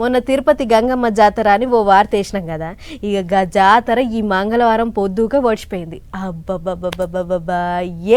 మొన్న తిరుపతి గంగమ్మ జాతర అని ఓ వార్త వేసినాం కదా. ఇక జాతర ఈ మంగళవారం పొద్దుగా వచ్చిపోయింది అబ్బబ్బబ్బబ్బబ్బబ్బా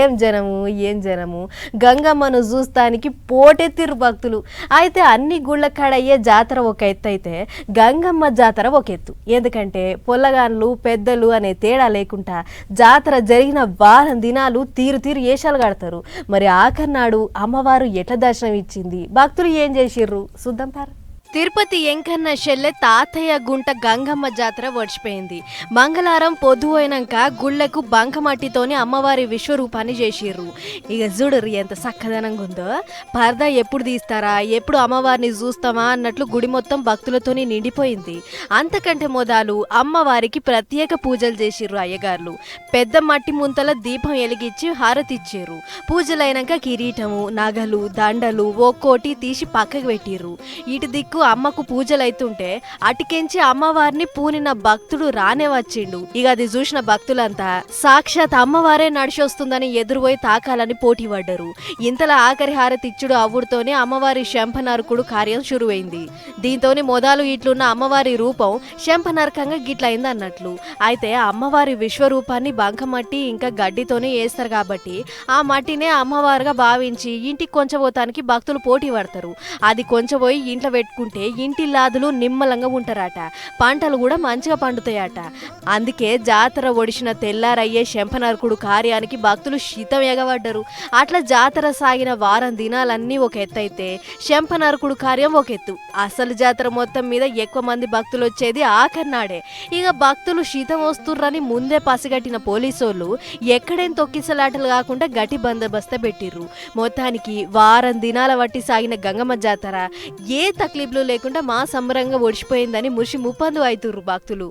ఏం జనము ఏం జనము? గంగమ్మను చూస్తానికి పోటెత్తిరు భక్తులు. అయితే అన్ని గుళ్ళ కాడయ్యే జాతర ఒక ఎత్తు అయితే గంగమ్మ జాతర ఒక ఎత్తు. ఎందుకంటే పొల్లగాన్లు పెద్దలు అనే తేడా లేకుండా జాతర జరిగిన వారం దినాలు తీరు తీరు ఏషాలు కడతారు. మరి ఆఖర్నాడు అమ్మవారు ఎట్ల దర్శనం ఇచ్చింది భక్తులు ఏం చేసిర్రు? చూద్దాం పారు తిరుపతి ఎంకన్న షెల్లె తాతయ్య గుంట గంగమ్మ జాతర వచ్చిపోయింది మంగళవారం పొద్దు అయినాక గుళ్ళకు బంకమట్టితోని అమ్మవారి విశ్వరూపాన్ని చేసిర్రు. ఇక చూడరు ఎంత చక్కదనంగా ఉందో. పరదా ఎప్పుడు తీస్తారా? ఎప్పుడు అమ్మవారిని చూస్తామా అన్నట్లు గుడి మొత్తం భక్తులతోని నిండిపోయింది. అంతకంటే మొదలు అమ్మవారికి ప్రత్యేక పూజలు చేసిర్రు అయ్యగారులు. పెద్ద మట్టి ముంతల దీపం వెలిగించి హారతిచ్చారు. పూజలైనాక కిరీటము నగలు దండలు ఒక్కోటి తీసి పక్కకు పెట్టిర్రు. ఇటు దిక్కు అమ్మకు పూజలైతుంటే అవుతుంటే అటుకెంచి అమ్మవారిని పూనిన భక్తుడు రానే వచ్చిండు. ఇక అది చూసిన భక్తులంతా సాక్షాత్ అమ్మవారే నడిచొస్తుందని ఎదురుపోయి తాకాలని పోటీ పడ్డరు ఇంతలా ఆఖరి హారతిచ్చుడు అవ్వుడుతోనే అమ్మవారి శంభనరకుడు కార్యం షురువైంది. దీంతోని మొదలు ఇట్లున్న అమ్మవారి రూపం శంభనరకంగా గిట్లయింది అన్నట్లు. అయితే అమ్మవారి విశ్వరూపాన్ని బంకమట్టి ఇంకా గడ్డితోనే వేస్తారు కాబట్టి ఆ మట్టినే అమ్మవారుగా భావించి ఇంటికి కొంచెపోతానికి భక్తులు పోటీ పడతారు అది కొంచెపోయి ఇంట్లో పెట్టుకుంటారు ఇంటి లాదులు నిమ్మలంగా ఉంటారట. పంటలు కూడా మంచిగా పండుతాయట. అందుకే జాతర ఒడిసిన తెల్లారయ్యే శంపనరకుడు కార్యానికి భక్తులు శీతం ఎగబడ్డరు. అట్లా జాతర సాగిన వారం దినాలన్నీ ఒక ఎత్తు అయితే శంపనరకుడు కార్యం ఒక ఎత్తు. అసలు జాతర మొత్తం మీద ఎక్కువ మంది భక్తులు వచ్చేది ఆఖరినాడే ఇక భక్తులు శీతం వస్తుర్రని ముందే పసిగట్టిన పోలీసోళ్ళు ఎక్కడేం తొక్కిసలాటలు కాకుండా గట్టి బందోబస్త పెట్టిర్రు. మొత్తానికి వారం దినాల వట్టి సాగిన గంగమ్మ జాతర ఏ తక్లీఫ్లు లేకుండా మా సంబరంగా ఒడిచిపోయిందని ముషి ముప్పందు అవుతుర్రు భక్తులు.